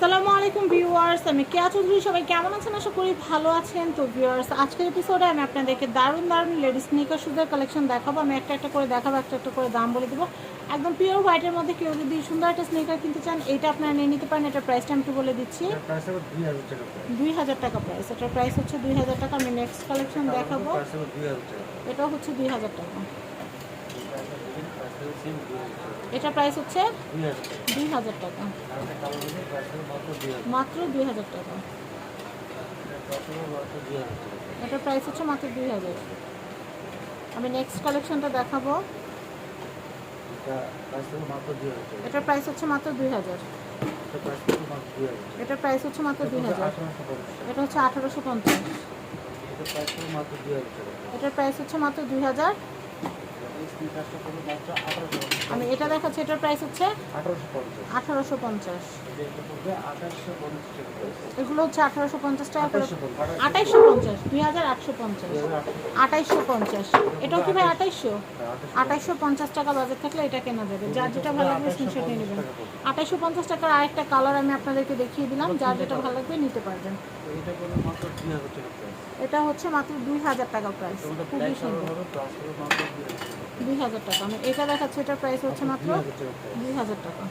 আসসালামু আলাইকুম ভিউয়ার্স আমি কেয়া চৌধুরী সবাই কেমন আছেন? আশা করি ভালো আছেন। তো ভিউয়ার্স আজকের এপিসোডে আমি আপনাদেরকে দারুণ দারুণ লেডিস স্নিকার শুজের কালেকশন দেখাবো। আমি একটা একটা করে দেখাবো একটা একটা করে দাম বলে দেবো। একদম পিওর হোয়াইটের মধ্যে কেউ যদি সুন্দর একটা স্নিকার কিনতে চান এটা আপনারা নিয়ে নিতে পারেন। এটার প্রাইসটা আমি একটু বলে দিচ্ছি। দুই হাজার টাকা প্রাইস এটার প্রাইস হচ্ছে দুই হাজার টাকা। আমি নেক্সট কালেকশন দেখাবো। এটাও হচ্ছে দুই হাজার টাকা। এটার প্রাইস হচ্ছে দুই হাজার টাকা। মাত্র দুই হাজার টাকা। এটা প্রাইস হচ্ছে মাত্র দুই হাজার। আমি নেক্সট কালেকশনটা দেখাবো। এটা এটার প্রাইস হচ্ছে মাত্র দুই হাজার। এটা এটার প্রাইস হচ্ছে মাত্র দুই হাজার। এটা হচ্ছে আঠারোশো পঞ্চাশ। এটা এটার প্রাইস হচ্ছে মাত্র দুই হাজার। আমি এটা দেখাচ্ছি এটার প্রাইস হচ্ছে আঠারোশো পঞ্চাশ। এগুলো হচ্ছে আঠারোশো পঞ্চাশ টাকা করে। পঞ্চাশ। আঠাইশশো পঞ্চাশ দুই হাজার আটশো পঞ্চাশ। আঠাইশশো পঞ্চাশ। এটাও কি ভাই আঠাইশশো? আঠাইশশো পঞ্চাশ। টাকা বাজেট থাকলে এটা কেনা যাবে। যার যেটা ভালো লাগবে স্ক্রিনশট নিয়ে নেবেন। আঠাইশশো পঞ্চাশ টাকার আরেকটা কালার আমি আপনাদেরকে দেখিয়ে দিলাম। যার যেটা ভালো লাগবে নিতে পারবেন। এটা হচ্ছে মাত্র দুই হাজার টাকা প্রাইস খুবই সুন্দর। দুই হাজার টাকা আমি এটা দেখাচ্ছি এটার প্রাইস হচ্ছে মাত্র দুই হাজার টাকা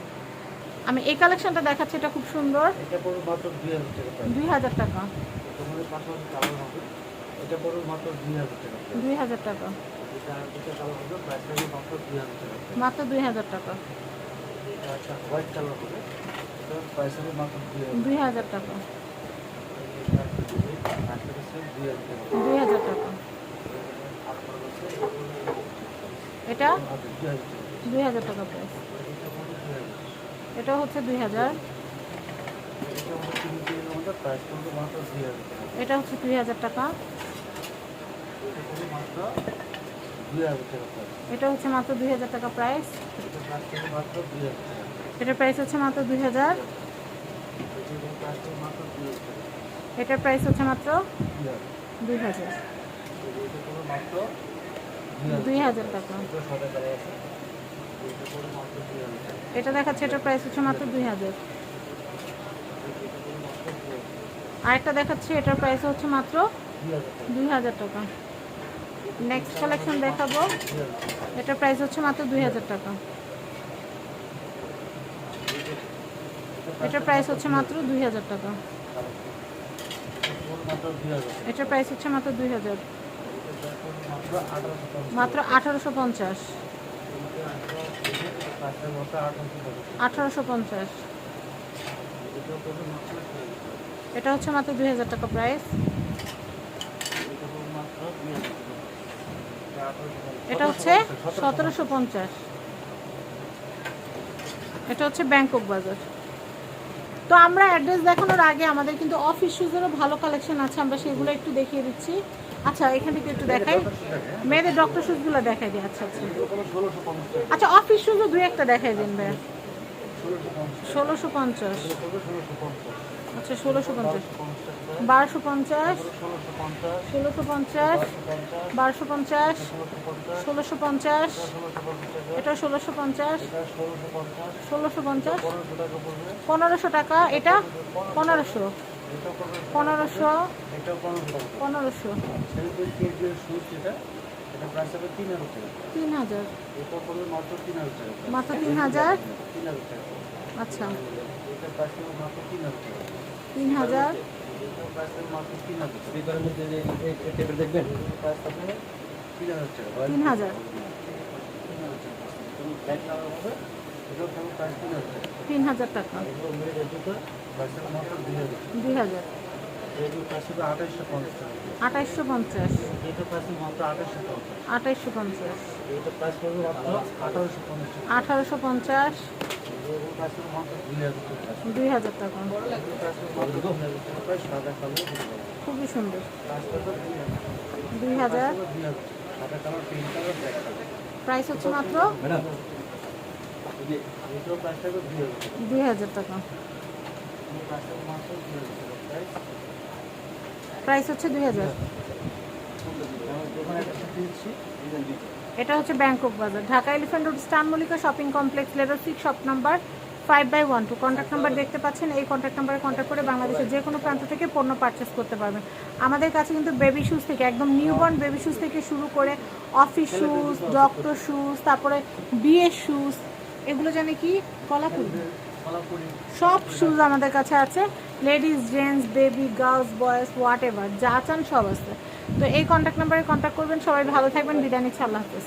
আমি এই কালেকশনটা দেখাচ্ছি এটা খুব সুন্দর দুই হাজার টাকা দুই হাজার টাকা মাত্র দুই হাজার টাকা দুই হাজার টাকা দুই হাজার টাকা এটা দুই হাজার টাকা প্রাইস এটা হচ্ছে দুই হাজার। এটা হচ্ছে দুই হাজার টাকা। এটা হচ্ছে মাত্র দুই হাজার টাকা প্রাইস এটার প্রাইস হচ্ছে মাত্র দুই হাজার। এটার প্রাইস হচ্ছে মাত্র দুই হাজার হাজার এটা পড়বে মাত্র দুই হাজার টাকা। এটা দেখাচ্ছে, এটার প্রাইস হচ্ছে মাত্র দুই হাজার। আরেকটা দেখাচ্ছি, এটার প্রাইস হচ্ছে মাত্র দুই হাজার টাকা। নেক্সট কালেকশন দেখাবো। এটার প্রাইস হচ্ছে মাত্র দুই হাজার টাকা। এটার প্রাইস হচ্ছে মাত্র দুই হাজার টাকা। এটার প্রাইস হচ্ছে মাত্র দুই হাজার। মাত্র আঠারোশো পঞ্চাশ। এটা হচ্ছে মাত্র দুই হাজার টাকা প্রাইস এটা হচ্ছে সতেরোশো পঞ্চাশ। এটা হচ্ছে ব্যাংকক বাজার। তো আমরা অ্যাড্রেস দেখানোর আগে আমাদের কিন্তু অফিস শুজেরও ভালো কালেকশন আছে, আমরা সেগুলো একটু দেখিয়ে দিচ্ছি। আচ্ছা এখান থেকে একটু দেখাই। মেয়েদের ডক্টর শুজগুলো দেখাই দিই। আচ্ছা আচ্ছা। আচ্ছা অফিস শুজও দুই একটা দেখাই দিন ভাইয়া। ষোলোশো পঞ্চাশ। আচ্ছা ষোলোশো পঞ্চাশ। বারোশো পঞ্চাশ। ষোলোশো পঞ্চাশ। বারোশো পঞ্চাশ। ষোলোশো পঞ্চাশ। এটা ষোলোশো পঞ্চাশ। ষোলোশো পঞ্চাশ। পনেরোশো টাকা, এটা পনেরোশো। পনেরোশো। এটা পনেরোশো। তিন হাজার টাকা। তিন হাজার। এটা পড়বে মাত্র তিন হাজার মাত্র তিন হাজার? তিন হাজার টাকা। আচ্ছা। এটা প্রাইস হবে মাত্র তিন হাজার টাকা। তিন হাজার? তিন হাজার টাকা। দুই হাজার। আঠাইশশো পঞ্চাশ। টাকা আঠাইশশো পঞ্চাশ। আঠারোশো পঞ্চাশ। দুই হাজার টাকা। খুবই সুন্দর। দুই হাজার। প্রাইস হচ্ছে মাত্র ম্যাডাম এটাও প্রাইস থাকবে দুই হাজার টাকা। প্রাইস হচ্ছে দুই হাজার। এটা হচ্ছে ব্যাংকক বাজার Dhaka elephant road stun Mallika shopping complex level six shop number five by one two contact number দেখতে পাচ্ছেন এই কন্ট্যাক্ট নাম্বারে কন্ট্যাক্ট করে বাংলাদেশের যে কোনো প্রান্ত থেকে পণ্য পারচেস করতে পারবেন। আমাদের কাছে কিন্তু বেবি শুজ থেকে একদম নিউবর্ন বেবি শুজ থেকে শুরু করে অফিস শুজ ডক্টর শুজ তারপরে বিয়ের শুজ এগুলো জানে কি? কলাপুরি সব শুজ আমাদের কাছে আছে। Ladies gents baby girls boys whatever যা চান সব আছে। তো এই কন্ট্যাক্ট নাম্বারে কন্ট্যাক্ট করবেন। সবাই ভালো থাকবেন। বিদায় নিচ্ছি। আল্লাহ হাফেজ।